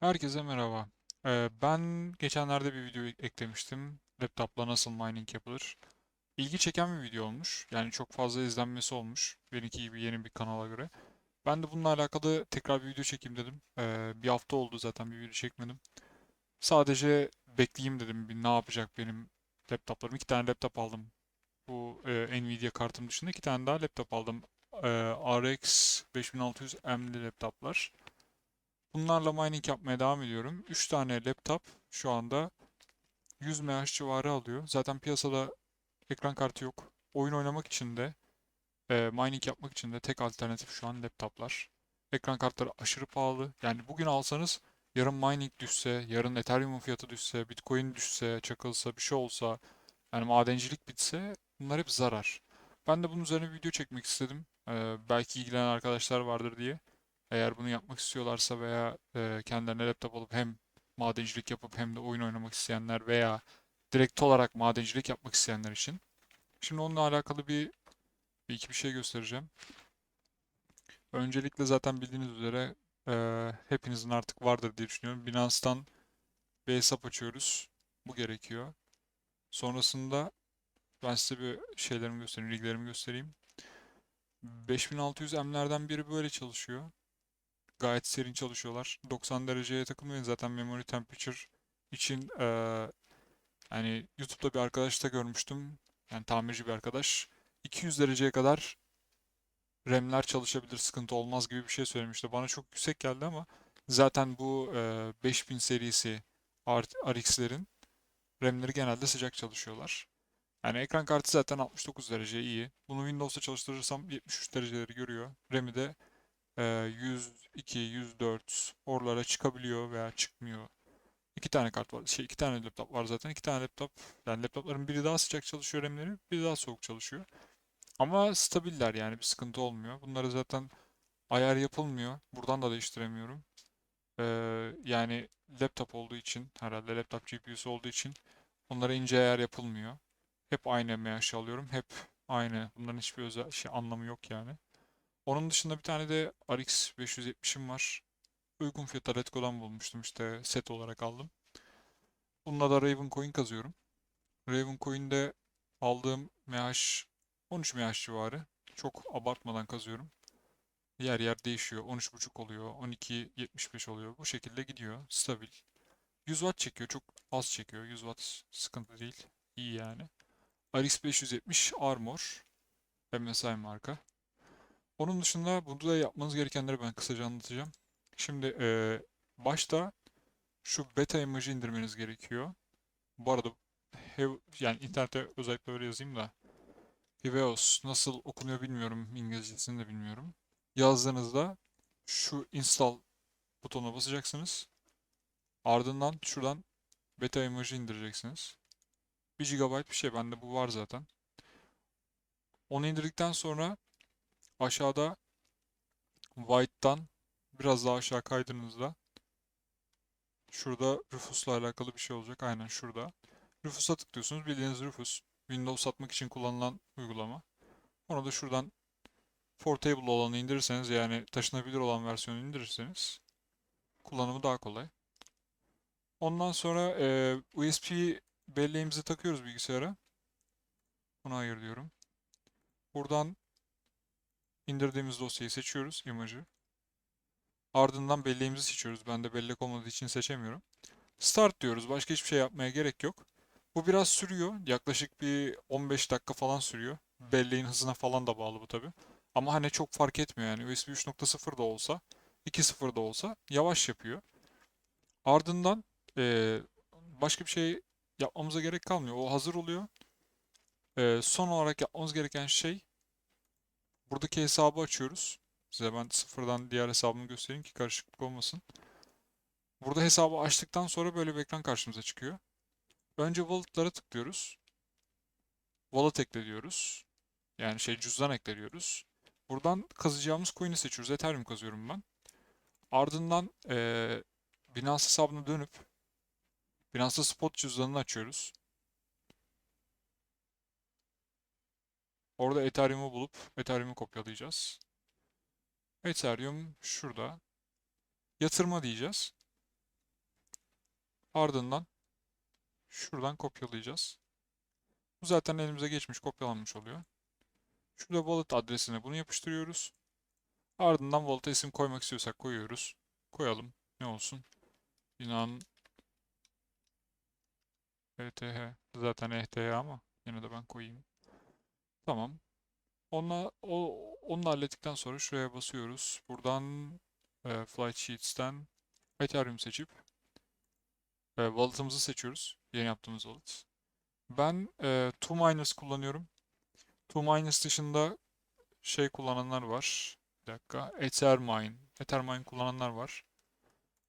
Herkese merhaba. Ee, ben geçenlerde bir video eklemiştim. Laptopla nasıl mining yapılır? İlgi çeken bir video olmuş. Yani çok fazla izlenmesi olmuş. Benimki gibi yeni bir kanala göre. Ben de bununla alakalı tekrar bir video çekeyim dedim. Ee, bir hafta oldu zaten bir video çekmedim. Sadece bekleyeyim dedim. Bir ne yapacak benim laptoplarım. İki tane laptop aldım. Bu e, Nvidia kartım dışında iki tane daha laptop aldım. Ee, RX 5600M'li laptoplar. Bunlarla mining yapmaya devam ediyorum. 3 tane laptop şu anda 100 MHz civarı alıyor. Zaten piyasada ekran kartı yok. Oyun oynamak için de e, mining yapmak için de tek alternatif şu an laptoplar. Ekran kartları aşırı pahalı. Yani bugün alsanız yarın mining düşse, yarın Ethereum'un fiyatı düşse, Bitcoin düşse, çakılsa, bir şey olsa, yani madencilik bitse bunlar hep zarar. Ben de bunun üzerine bir video çekmek istedim. Ee, belki ilgilenen arkadaşlar vardır diye. Eğer bunu yapmak istiyorlarsa veya e, kendilerine laptop alıp hem madencilik yapıp hem de oyun oynamak isteyenler veya direkt olarak madencilik yapmak isteyenler için. Şimdi onunla alakalı bir, bir iki bir şey göstereceğim. Öncelikle zaten bildiğiniz üzere e, hepinizin artık vardır diye düşünüyorum. Binance'tan bir hesap açıyoruz. Bu gerekiyor. Sonrasında ben size bir şeylerimi göstereyim, riglerimi göstereyim. 5600M'lerden biri böyle çalışıyor. Gayet serin çalışıyorlar. 90 dereceye takılmayın zaten memory temperature için eee yani YouTube'da bir arkadaşta görmüştüm. Yani tamirci bir arkadaş. 200 dereceye kadar RAM'ler çalışabilir, sıkıntı olmaz gibi bir şey söylemişti. Bana çok yüksek geldi ama zaten bu eee, 5000 serisi RX'lerin RAM'leri genelde sıcak çalışıyorlar. Yani ekran kartı zaten 69 derece iyi. Bunu Windows'ta çalıştırırsam 73 dereceleri görüyor. RAM'i de e, 102, 104 oralara çıkabiliyor veya çıkmıyor. İki tane kart var. Şey iki tane laptop var zaten. İki tane laptop. Yani laptopların biri daha sıcak çalışıyor RAM'leri, biri daha soğuk çalışıyor. Ama stabiller yani bir sıkıntı olmuyor. Bunları zaten ayar yapılmıyor. Buradan da değiştiremiyorum. Ee, yani laptop olduğu için herhalde laptop GPU'su olduğu için onlara ince ayar yapılmıyor. Hep aynı MH alıyorum. Hep aynı. Bunların hiçbir özel şey anlamı yok yani. Onun dışında bir tane de RX 570'im var. Uygun fiyata Letgo'dan bulmuştum işte set olarak aldım. Bununla da Raven Coin kazıyorum. Raven Coin'de aldığım MH 13 MH civarı. Çok abartmadan kazıyorum. Yer yer değişiyor. 13.5 oluyor. 12.75 oluyor. Bu şekilde gidiyor. Stabil. 100 Watt çekiyor. Çok az çekiyor. 100 Watt sıkıntı değil. İyi yani. RX 570 Armor. MSI marka. Onun dışında burada yapmanız gerekenleri ben kısaca anlatacağım. Şimdi eee, başta şu beta imajı indirmeniz gerekiyor. Bu arada Hev- yani internette özellikle öyle yazayım da Hiveos nasıl okunuyor bilmiyorum. İngilizcesini de bilmiyorum. Yazdığınızda şu install butonuna basacaksınız. Ardından şuradan beta imajı indireceksiniz. 1 GB bir şey. Bende bu var zaten. Onu indirdikten sonra aşağıda White'tan biraz daha aşağı kaydığınızda şurada Rufus'la alakalı bir şey olacak. Aynen şurada. Rufus'a tıklıyorsunuz. Bildiğiniz Rufus. Windows satmak için kullanılan uygulama. Onu da şuradan Portable olanı indirirseniz yani taşınabilir olan versiyonu indirirseniz kullanımı daha kolay. Ondan sonra e, USB belleğimizi takıyoruz bilgisayara. Bunu hayır diyorum. Buradan indirdiğimiz dosyayı seçiyoruz, imajı. Ardından belleğimizi seçiyoruz. Ben de bellek olmadığı için seçemiyorum. Start diyoruz. Başka hiçbir şey yapmaya gerek yok. Bu biraz sürüyor. Yaklaşık bir 15 dakika falan sürüyor. Belleğin hızına falan da bağlı bu tabii. Ama hani çok fark etmiyor yani. USB 3.0 da olsa, 2.0 da olsa yavaş yapıyor. Ardından eee, başka bir şey yapmamıza gerek kalmıyor. O hazır oluyor. Eee, son olarak yapmamız gereken şey buradaki hesabı açıyoruz. Size ben sıfırdan diğer hesabımı göstereyim ki karışıklık olmasın. Burada hesabı açtıktan sonra böyle bir ekran karşımıza çıkıyor. Önce wallet'lara tıklıyoruz. Wallet ekle diyoruz. Yani şey cüzdan ekle diyoruz. Buradan kazacağımız coin'i seçiyoruz. Ethereum kazıyorum ben. Ardından eee Binance hesabına dönüp Binance Spot cüzdanını açıyoruz. Orada Ethereum'u bulup Ethereum'u kopyalayacağız. Ethereum şurada. Yatırma diyeceğiz. Ardından şuradan kopyalayacağız. Bu zaten elimize geçmiş, kopyalanmış oluyor. Şurada wallet adresine bunu yapıştırıyoruz. Ardından wallet'a isim koymak istiyorsak koyuyoruz. Koyalım. Ne olsun? Binanın ETH. Zaten ETH ama yine de ben koyayım. Tamam. Onunla, o, onu da hallettikten sonra şuraya basıyoruz. Buradan e, Flight Sheets'ten Ethereum seçip e, wallet'ımızı seçiyoruz. Yeni yaptığımız wallet. Ben e, Two Miners kullanıyorum. Two Miners dışında şey kullananlar var. Bir dakika. Ethermine. Ethermine kullananlar var.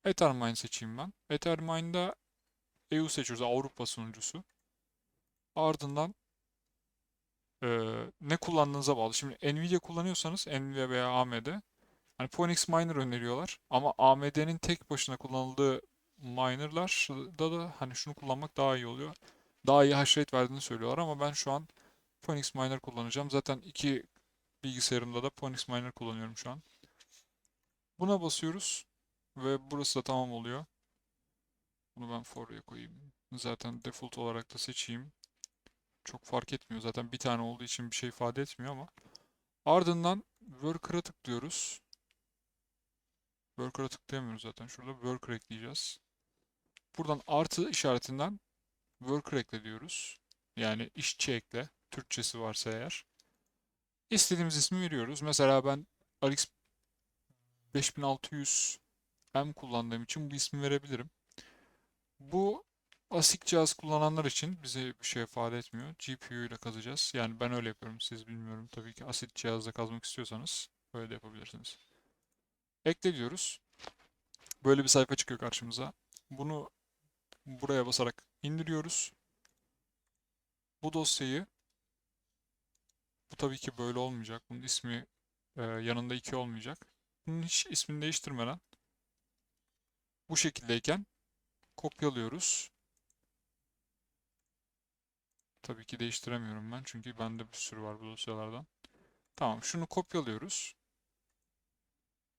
Ethermine seçeyim ben. Ethermine'da EU seçiyoruz. Avrupa sunucusu. Ardından eee, ne kullandığınıza bağlı. Şimdi Nvidia kullanıyorsanız Nvidia veya AMD hani Phoenix Miner öneriyorlar. Ama AMD'nin tek başına kullanıldığı miner'larda da hani şunu kullanmak daha iyi oluyor. Daha iyi hash rate verdiğini söylüyorlar ama ben şu an Phoenix Miner kullanacağım. Zaten iki bilgisayarımda da Phoenix Miner kullanıyorum şu an. Buna basıyoruz ve burası da tamam oluyor. Bunu ben for'ya koyayım. Zaten default olarak da seçeyim. Çok fark etmiyor. Zaten bir tane olduğu için bir şey ifade etmiyor ama. Ardından worker'a tıklıyoruz. Worker'a tıklayamıyoruz zaten. Şurada worker ekleyeceğiz. Buradan artı işaretinden worker ekle diyoruz. Yani işçi ekle. Türkçesi varsa eğer. İstediğimiz ismi veriyoruz. Mesela ben RX 5600 M kullandığım için bu ismi verebilirim. Bu ASIC cihaz kullananlar için bize bir şey ifade etmiyor. GPU ile kazacağız. Yani ben öyle yapıyorum. Siz bilmiyorum. Tabii ki ASIC cihazla kazmak istiyorsanız böyle de yapabilirsiniz. Ekle diyoruz. Böyle bir sayfa çıkıyor karşımıza. Bunu buraya basarak indiriyoruz. Bu dosyayı bu tabii ki böyle olmayacak. Bunun ismi e, yanında 2 olmayacak. Bunun hiç ismini değiştirmeden bu şekildeyken kopyalıyoruz. Tabii ki değiştiremiyorum ben çünkü bende bir sürü var bu dosyalardan. Tamam şunu kopyalıyoruz.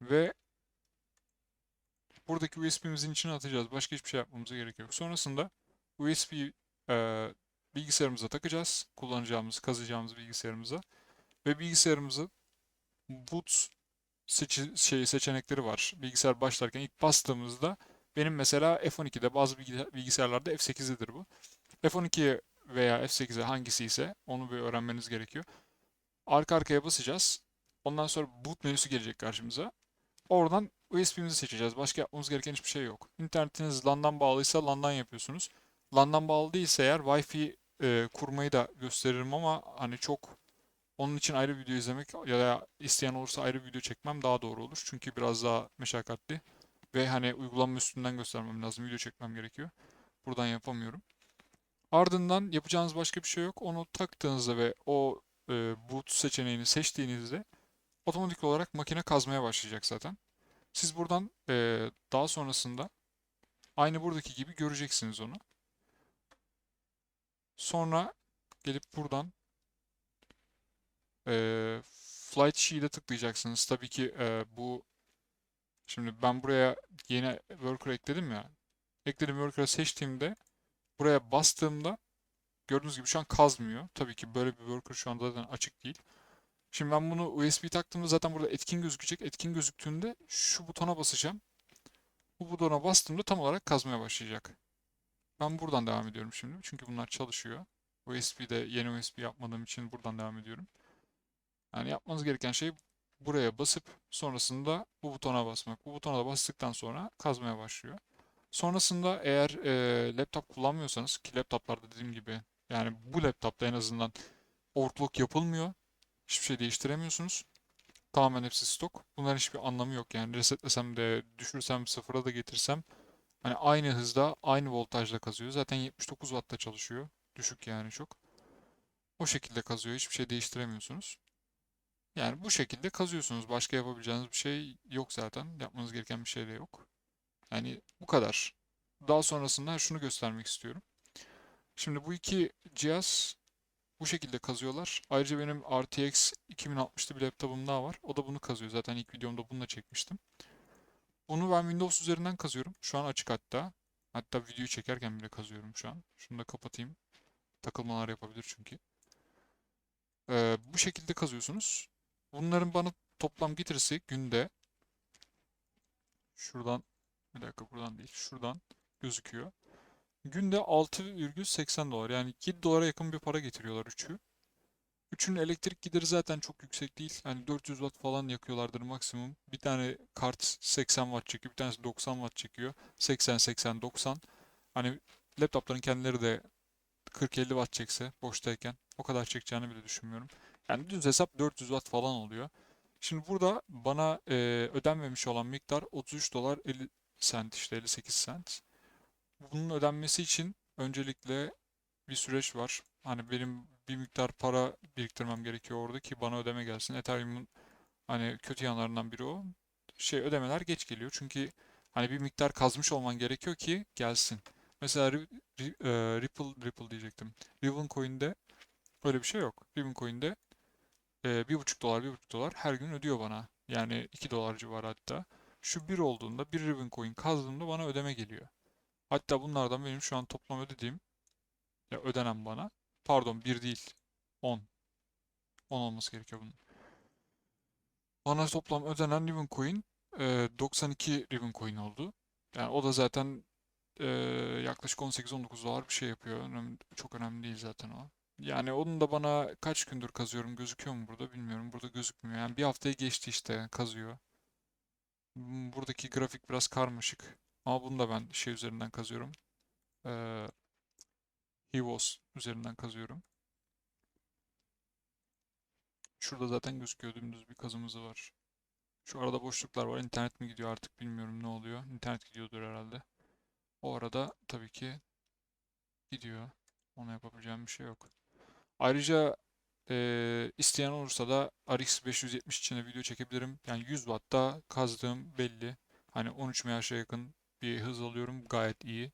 Ve buradaki USB'mizin içine atacağız. Başka hiçbir şey yapmamıza gerek yok. Sonrasında USB e, bilgisayarımıza takacağız. Kullanacağımız, kazacağımız bilgisayarımıza. Ve bilgisayarımızı boot seçi, şey, seçenekleri var. Bilgisayar başlarken ilk bastığımızda benim mesela F12'de bazı bilgisayarlarda F8'dedir bu. F12'ye veya F8'e hangisi ise onu bir öğrenmeniz gerekiyor. Arka arkaya basacağız. Ondan sonra boot menüsü gelecek karşımıza. Oradan USB'mizi seçeceğiz. Başka yapmamız gereken hiçbir şey yok. İnternetiniz LAN'dan bağlıysa LAN'dan yapıyorsunuz. LAN'dan bağlı değilse eğer Wi-Fi e, kurmayı da gösteririm ama hani çok onun için ayrı video izlemek ya da isteyen olursa ayrı video çekmem daha doğru olur. Çünkü biraz daha meşakkatli ve hani uygulama üstünden göstermem lazım. Video çekmem gerekiyor. Buradan yapamıyorum. Ardından yapacağınız başka bir şey yok. Onu taktığınızda ve o e, boot seçeneğini seçtiğinizde otomatik olarak makine kazmaya başlayacak zaten. Siz buradan e, daha sonrasında aynı buradaki gibi göreceksiniz onu. Sonra gelip buradan e, Flight Sheet'e tıklayacaksınız. Tabii ki e, bu şimdi ben buraya yeni worker ekledim ya. Ekledim worker'ı seçtiğimde buraya bastığımda gördüğünüz gibi şu an kazmıyor. Tabii ki böyle bir worker şu anda zaten açık değil. Şimdi ben bunu USB taktığımda zaten burada etkin gözükecek. Etkin gözüktüğünde şu butona basacağım. Bu butona bastığımda tam olarak kazmaya başlayacak. Ben buradan devam ediyorum şimdi. Çünkü bunlar çalışıyor. USB'de yeni USB yapmadığım için buradan devam ediyorum. Yani yapmanız gereken şey buraya basıp sonrasında bu butona basmak. Bu butona da bastıktan sonra kazmaya başlıyor. Sonrasında eğer e, laptop kullanmıyorsanız ki laptoplarda dediğim gibi yani bu laptopta en azından overclock yapılmıyor. Hiçbir şey değiştiremiyorsunuz. Tamamen hepsi stok. Bunların hiçbir anlamı yok. Yani resetlesem de düşürsem sıfıra da getirsem hani aynı hızda aynı voltajla kazıyor. Zaten 79 Watt'ta çalışıyor. Düşük yani çok. O şekilde kazıyor. Hiçbir şey değiştiremiyorsunuz. Yani bu şekilde kazıyorsunuz. Başka yapabileceğiniz bir şey yok zaten. Yapmanız gereken bir şey de yok. Yani bu kadar. Daha sonrasında şunu göstermek istiyorum. Şimdi bu iki cihaz bu şekilde kazıyorlar. Ayrıca benim RTX 2060'lı bir laptopum daha var. O da bunu kazıyor. Zaten ilk videomda bununla çekmiştim. Bunu ben Windows üzerinden kazıyorum. Şu an açık hatta. Hatta videoyu çekerken bile kazıyorum şu an. Şunu da kapatayım. Takılmalar yapabilir çünkü. Ee, bu şekilde kazıyorsunuz. Bunların bana toplam getirisi günde şuradan bir dakika buradan değil şuradan gözüküyor. Günde 6,80 dolar yani 7 dolara yakın bir para getiriyorlar üçü. Üçünün elektrik gideri zaten çok yüksek değil. Hani 400 watt falan yakıyorlardır maksimum. Bir tane kart 80 watt çekiyor, bir tanesi 90 watt çekiyor. 80 80 90. Hani laptopların kendileri de 40-50 watt çekse boştayken o kadar çekeceğini bile düşünmüyorum. Yani düz hesap 400 watt falan oluyor. Şimdi burada bana e, ödenmemiş olan miktar 33 dolar 50 sent işte 58 sent. Bunun ödenmesi için öncelikle bir süreç var. Hani benim bir miktar para biriktirmem gerekiyor orada ki bana ödeme gelsin. Ethereum'un hani kötü yanlarından biri o. Şey ödemeler geç geliyor. Çünkü hani bir miktar kazmış olman gerekiyor ki gelsin. Mesela e, Ripple Ripple diyecektim. Ribbon Coin'de öyle bir şey yok. Ribbon Coin'de e, bir buçuk dolar bir buçuk dolar her gün ödüyor bana. Yani 2 dolar civarı hatta. Şu bir olduğunda bir Ribbon Coin kazdığımda bana ödeme geliyor. Hatta bunlardan benim şu an toplam ödediğim ya ödenen bana. Pardon bir değil. 10. 10 olması gerekiyor bunun. Bana toplam ödenen Ribbon Coin e, 92 Ribbon Coin oldu. Yani o da zaten e, yaklaşık 18-19 dolar bir şey yapıyor. Önemli, çok önemli değil zaten o. Yani onun da bana kaç gündür kazıyorum gözüküyor mu burada bilmiyorum. Burada gözükmüyor. Yani bir haftayı geçti işte kazıyor. Buradaki grafik biraz karmaşık. Ama bunu da ben şey üzerinden kazıyorum. Ee, Hivos üzerinden kazıyorum. Şurada zaten gözüküyor dümdüz bir kazımız var. Şu arada boşluklar var. İnternet mi gidiyor artık bilmiyorum ne oluyor. İnternet gidiyordur herhalde. O arada tabii ki gidiyor. Ona yapabileceğim bir şey yok. Ayrıca eee, isteyen olursa da RX 570 için de video çekebilirim. Yani 100 Watt'ta kazdığım belli. Hani 13 MHz'e yakın bir hız alıyorum. Gayet iyi.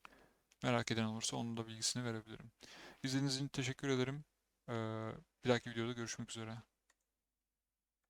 Merak eden olursa onun da bilgisini verebilirim. İzlediğiniz için teşekkür ederim. Eee, bir dahaki videoda görüşmek üzere.